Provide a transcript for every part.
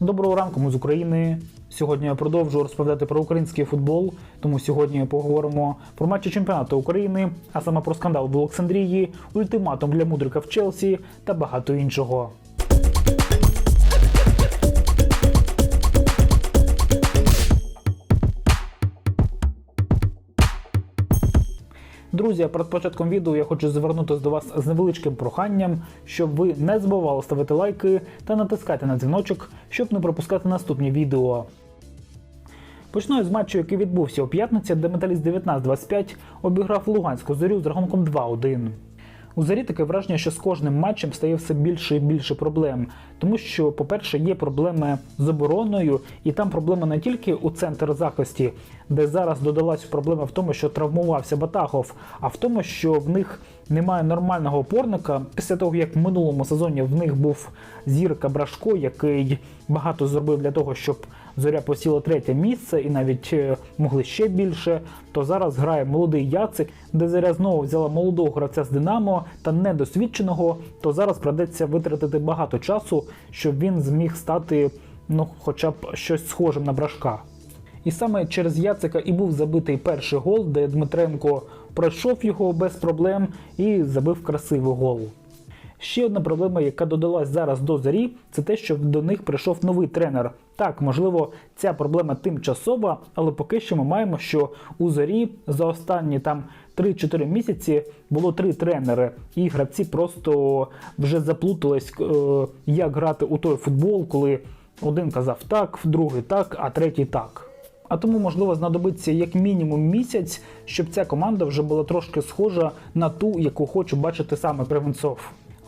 Доброго ранку, ми з України. Сьогодні я продовжу розповідати про український футбол. Тому сьогодні поговоримо про матчі чемпіонату України, а саме про скандал в Олександрії, ультиматум для мудрика в Челсі та багато іншого. Друзі, перед початком відео я хочу звернутися до вас з невеличким проханням, щоб ви не забували ставити лайки та натискати на дзвіночок, щоб не пропускати наступні відео. Почну з матчу, який відбувся у п'ятниці, де металіст 19-25 обіграв Луганську зорю з рахунком 2-1. У зарі таке враження, що з кожним матчем стає все більше і більше проблем, тому що, по-перше, є проблеми з обороною, і там проблема не тільки у центр захисті, де зараз додалась проблема в тому, що травмувався Батахов, а в тому, що в них немає нормального опорника. Після того, як в минулому сезоні в них був зірка Брашко, який багато зробив для того, щоб зоря посіла третє місце і навіть е, могли ще більше. То зараз грає молодий Яцик, де зоря знову взяла молодого гравця з Динамо та недосвідченого. То зараз придеться витратити багато часу, щоб він зміг стати ну, хоча б щось схожим на брашка. І саме через Яцика і був забитий перший гол, де Дмитренко пройшов його без проблем і забив красивий гол. Ще одна проблема, яка додалась зараз до зорі, це те, що до них прийшов новий тренер. Так, можливо, ця проблема тимчасова, але поки що ми маємо, що у зорі за останні там 3-4 місяці було три тренери, і гравці просто вже заплутались, е, як грати у той футбол, коли один казав так, другий так, а третій так. А тому, можливо, знадобиться як мінімум місяць, щоб ця команда вже була трошки схожа на ту, яку хочу бачити саме Кривенцов.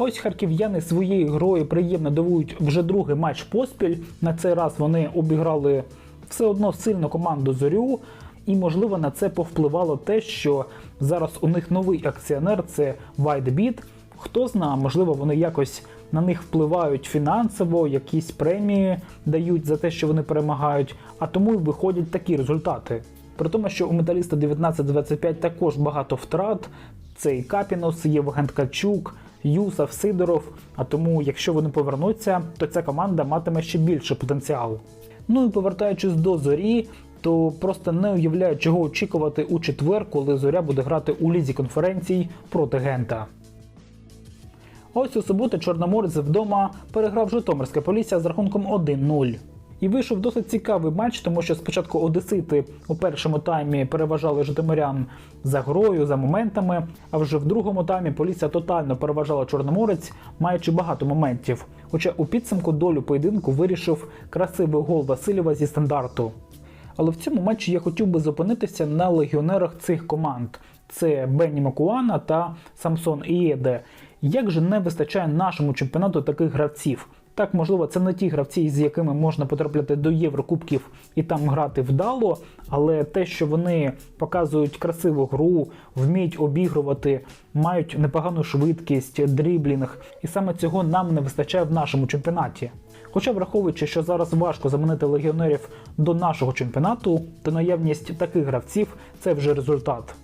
Ось харків'яни своєю грою приємно дивують вже другий матч поспіль. На цей раз вони обіграли все одно сильну команду зорю. І, можливо, на це повпливало те, що зараз у них новий акціонер це WhiteBit. Хто знає, можливо, вони якось на них впливають фінансово, якісь премії дають за те, що вони перемагають, а тому й виходять такі результати. При тому, що у металіста 19-25 також багато втрат. Це і Капінос, Євген Ткачук, Юсов, Сидоров. А тому, якщо вони повернуться, то ця команда матиме ще більше потенціалу. Ну і повертаючись до зорі, то просто не уявляю, чого очікувати у четвер, коли зоря буде грати у лізі конференцій проти Гента. Ось у суботу Чорноморець вдома переграв Житомирське Полісся з рахунком 1-0. І вийшов досить цікавий матч, тому що спочатку Одесити у першому таймі переважали Житомирян за грою, за моментами, а вже в другому таймі Полісся тотально переважала Чорноморець, маючи багато моментів. Хоча у підсумку долю поєдинку вирішив красивий гол Васильєва зі стандарту. Але в цьому матчі я хотів би зупинитися на легіонерах цих команд: це Бенні Макуана та Самсон Ієде. Як же не вистачає нашому чемпіонату таких гравців? Так, можливо, це не ті гравці, з якими можна потрапляти до Єврокубків і там грати вдало, але те, що вони показують красиву гру, вміють обігрувати, мають непогану швидкість, дріблінг, і саме цього нам не вистачає в нашому чемпіонаті. Хоча, враховуючи, що зараз важко заманити легіонерів до нашого чемпіонату, то наявність таких гравців це вже результат.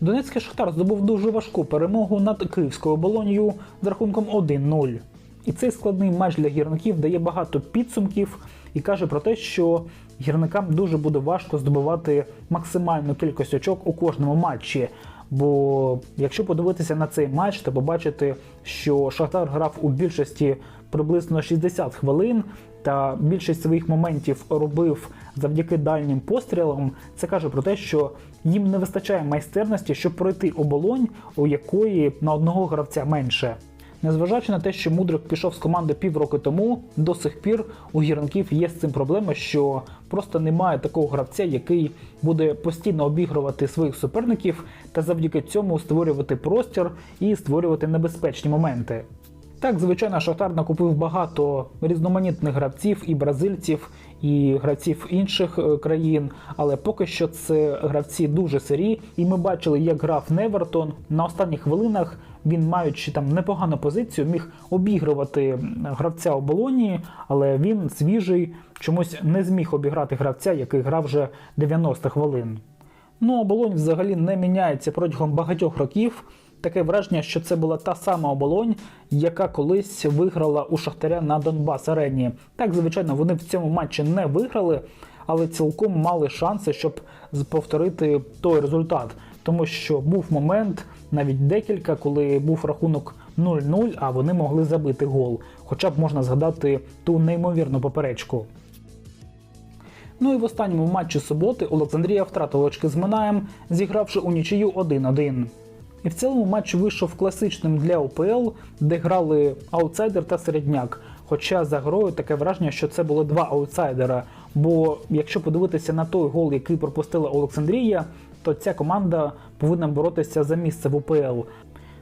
Донецький Шахтар здобув дуже важку перемогу над Київською оболонью з рахунком 1-0. І цей складний матч для гірників дає багато підсумків і каже про те, що гірникам дуже буде важко здобувати максимальну кількість очок у кожному матчі. Бо якщо подивитися на цей матч, то побачити, що Шахтар грав у більшості приблизно 60 хвилин, та більшість своїх моментів робив завдяки дальнім пострілам, це каже про те, що їм не вистачає майстерності, щоб пройти оболонь, у якої на одного гравця менше. Незважаючи на те, що Мудрик пішов з команди півроку тому, до сих пір у гірників є з цим проблема, що просто немає такого гравця, який буде постійно обігрувати своїх суперників та завдяки цьому створювати простір і створювати небезпечні моменти. Так, звичайно, Шахтар накупив багато різноманітних гравців і бразильців, і гравців інших е, країн, але поки що це гравці дуже сирі. І ми бачили, як грав Невертон на останніх хвилинах. Він, маючи там непогану позицію, міг обігрувати гравця у болоні, але він свіжий, чомусь не зміг обіграти гравця, який грав вже 90 хвилин. Ну, оболонь взагалі не міняється протягом багатьох років. Таке враження, що це була та сама оболонь, яка колись виграла у Шахтаря на Донбас арені. Так, звичайно, вони в цьому матчі не виграли, але цілком мали шанси, щоб повторити той результат. Тому що був момент, навіть декілька, коли був рахунок 0-0, а вони могли забити гол. Хоча б можна згадати ту неймовірну поперечку. Ну і в останньому матчі суботи Олександрія втратила очки з Минаєм, зігравши у нічию 1-1. І в цілому матч вийшов класичним для ОПЛ, де грали аутсайдер та середняк. Хоча за грою таке враження, що це були два аутсайдера. Бо якщо подивитися на той гол, який пропустила Олександрія, то ця команда повинна боротися за місце в УПЛ.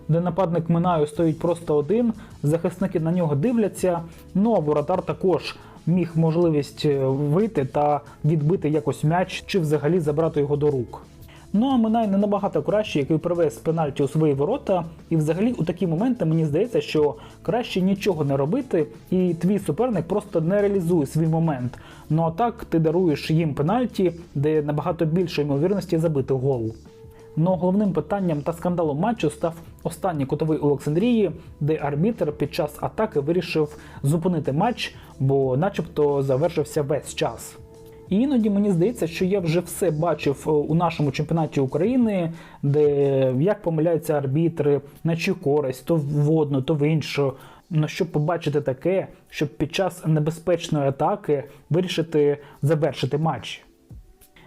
Де нападник Минаю стоїть просто один, захисники на нього дивляться. Ну а воротар також міг можливість е, вийти та відбити якось м'яч чи взагалі забрати його до рук. Ну а Минай не набагато краще, який привез пенальті у свої ворота. І взагалі у такі моменти мені здається, що краще нічого не робити, і твій суперник просто не реалізує свій момент. Ну а так ти даруєш їм пенальті, де набагато більше ймовірності забити гол. Но головним питанням та скандалом матчу став останній кутовий у Олександрії, де арбітр під час атаки вирішив зупинити матч, бо начебто завершився весь час. І іноді мені здається, що я вже все бачив е, у нашому чемпіонаті України, де як помиляються арбітри, на чию користь, то в одну, то в іншу. Ну, щоб побачити таке, щоб під час небезпечної атаки вирішити завершити матч.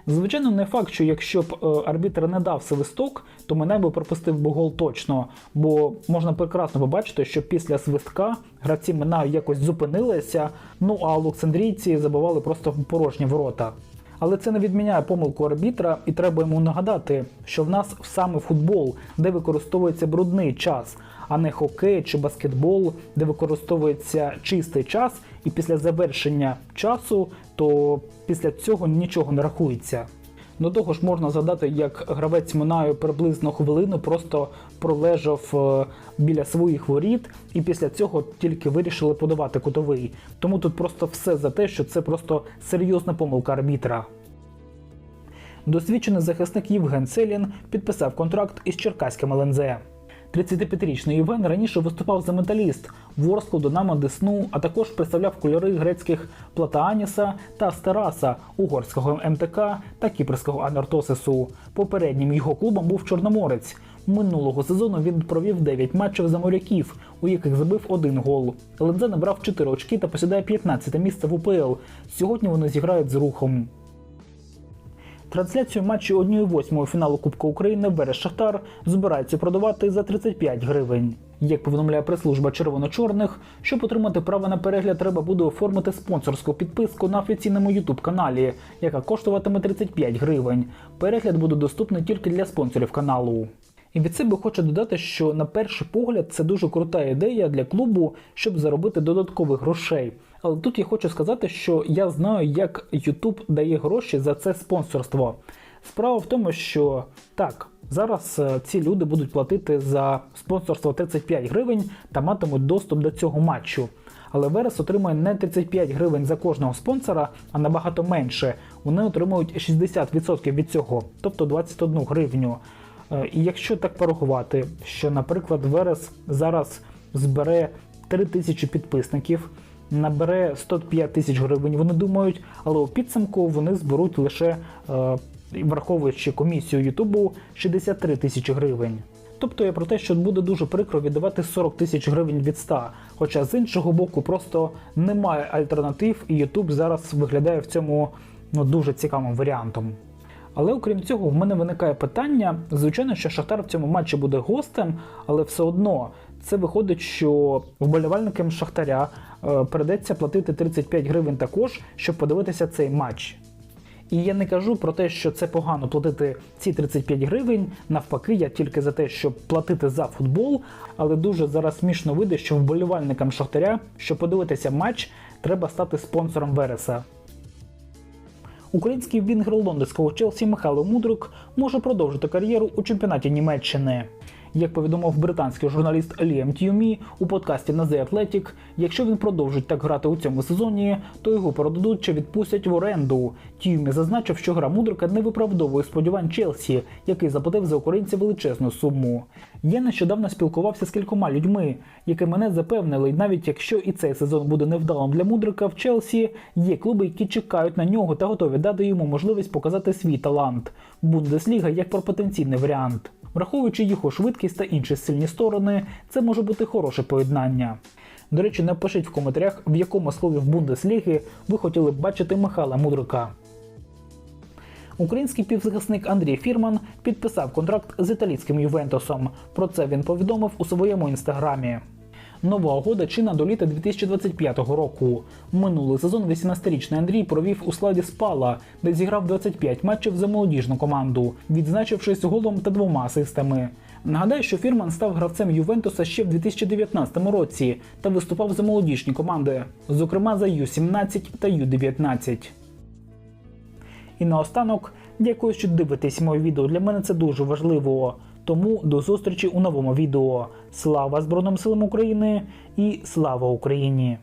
Звичайно, не факт, що якщо б е, арбітр не дав свисток, то мене би пропустив би гол точно. Бо можна прекрасно побачити, що після свистка гравці Минаю якось зупинилися, ну а олександрійці забивали просто в порожні ворота. Але це не відміняє помилку арбітра, і треба йому нагадати, що в нас саме футбол, де використовується брудний час, а не хокей чи баскетбол, де використовується чистий час, і після завершення часу, то після цього нічого не рахується. До того ж, можна згадати, як гравець Минаю приблизно хвилину просто пролежав е, біля своїх воріт, і після цього тільки вирішили подавати кутовий. Тому тут просто все за те, що це просто серйозна помилка арбітра. Досвідчений захисник Євген Селін підписав контракт із Черкаським ЛНЗ. 35-річний Євген раніше виступав за металіст Ворсклу, Динамо Десну, а також представляв кольори грецьких Платааніса та Стераса, угорського МТК та кіпрського Анартосису. Попереднім його клубом був Чорноморець. Минулого сезону він провів 9 матчів за моряків, у яких забив один гол. ЛНЗ набрав 4 очки та посідає 15 місце в УПЛ. Сьогодні вони зіграють з рухом. Трансляцію матчу 1-8 фіналу Кубка України Береш Шахтар збирається продавати за 35 гривень. Як повідомляє прес-служба червоно-чорних, щоб отримати право на перегляд, треба буде оформити спонсорську підписку на офіційному youtube каналі, яка коштуватиме 35 гривень. Перегляд буде доступний тільки для спонсорів каналу. І від себе хочу додати, що на перший погляд це дуже крута ідея для клубу, щоб заробити додаткових грошей. Але тут я хочу сказати, що я знаю, як YouTube дає гроші за це спонсорство. Справа в тому, що так, зараз е, ці люди будуть платити за спонсорство 35 гривень та матимуть доступ до цього матчу. Але Верес отримує не 35 гривень за кожного спонсора, а набагато менше. Вони отримують 60% від цього, тобто 21 гривню. Е, І якщо так порахувати, що, наприклад, Верес зараз збере 3 тисячі підписників, набере 105 тисяч гривень, вони думають, але у підсумку вони зберуть лише, е, враховуючи комісію Ютубу, 63 тисячі гривень. Тобто я про те, що буде дуже прикро віддавати 40 тисяч гривень від 100, хоча з іншого боку просто немає альтернатив, і Ютуб зараз виглядає в цьому ну, дуже цікавим варіантом. Але окрім цього, в мене виникає питання. Звичайно, що Шахтар в цьому матчі буде гостем, але все одно це виходить, що вболівальникам Шахтаря е, придеться платити 35 гривень також, щоб подивитися цей матч. І я не кажу про те, що це погано платити ці 35 гривень. Навпаки, я тільки за те, щоб платити за футбол, але дуже зараз смішно вийде, що вболівальникам Шахтаря, щоб подивитися матч, треба стати спонсором Вереса. Український вінгер лондонського Челсі Михайло Мудрук може продовжити кар'єру у чемпіонаті Німеччини. Як повідомив британський журналіст Ліам Тюмі у подкасті на The Athletic, якщо він продовжить так грати у цьому сезоні, то його продадуть чи відпустять в оренду. Тюмі зазначив, що гра мудрика не виправдовує сподівань Челсі, який заплатив за українця величезну суму. Я нещодавно спілкувався з кількома людьми, які мене запевнили, навіть якщо і цей сезон буде невдалим для мудрика в Челсі, є клуби, які чекають на нього та готові дати йому можливість показати свій талант. Бундесліга як про потенційний варіант. Враховуючи його швидкість та інші сильні сторони, це може бути хороше поєднання. До речі, напишіть в коментарях, в якому слові в Бундесліги ви хотіли б бачити Михайла Мудрика. Український півзахисник Андрій Фірман підписав контракт з італійським Ювентусом. Про це він повідомив у своєму інстаграмі. Нова угода чинна до літа 2025 року. Минулий сезон 18-річний Андрій провів у складі Спала, де зіграв 25 матчів за молодіжну команду, відзначившись голом та двома асистами. Нагадаю, що Фірман став гравцем Ювентуса ще в 2019 році та виступав за молодіжні команди, зокрема за Ю-17 та Ю-19. І наостанок, дякую, що дивитесь моє відео. Для мене це дуже важливо. Тому до зустрічі у новому відео. Слава Збройним силам України і слава Україні!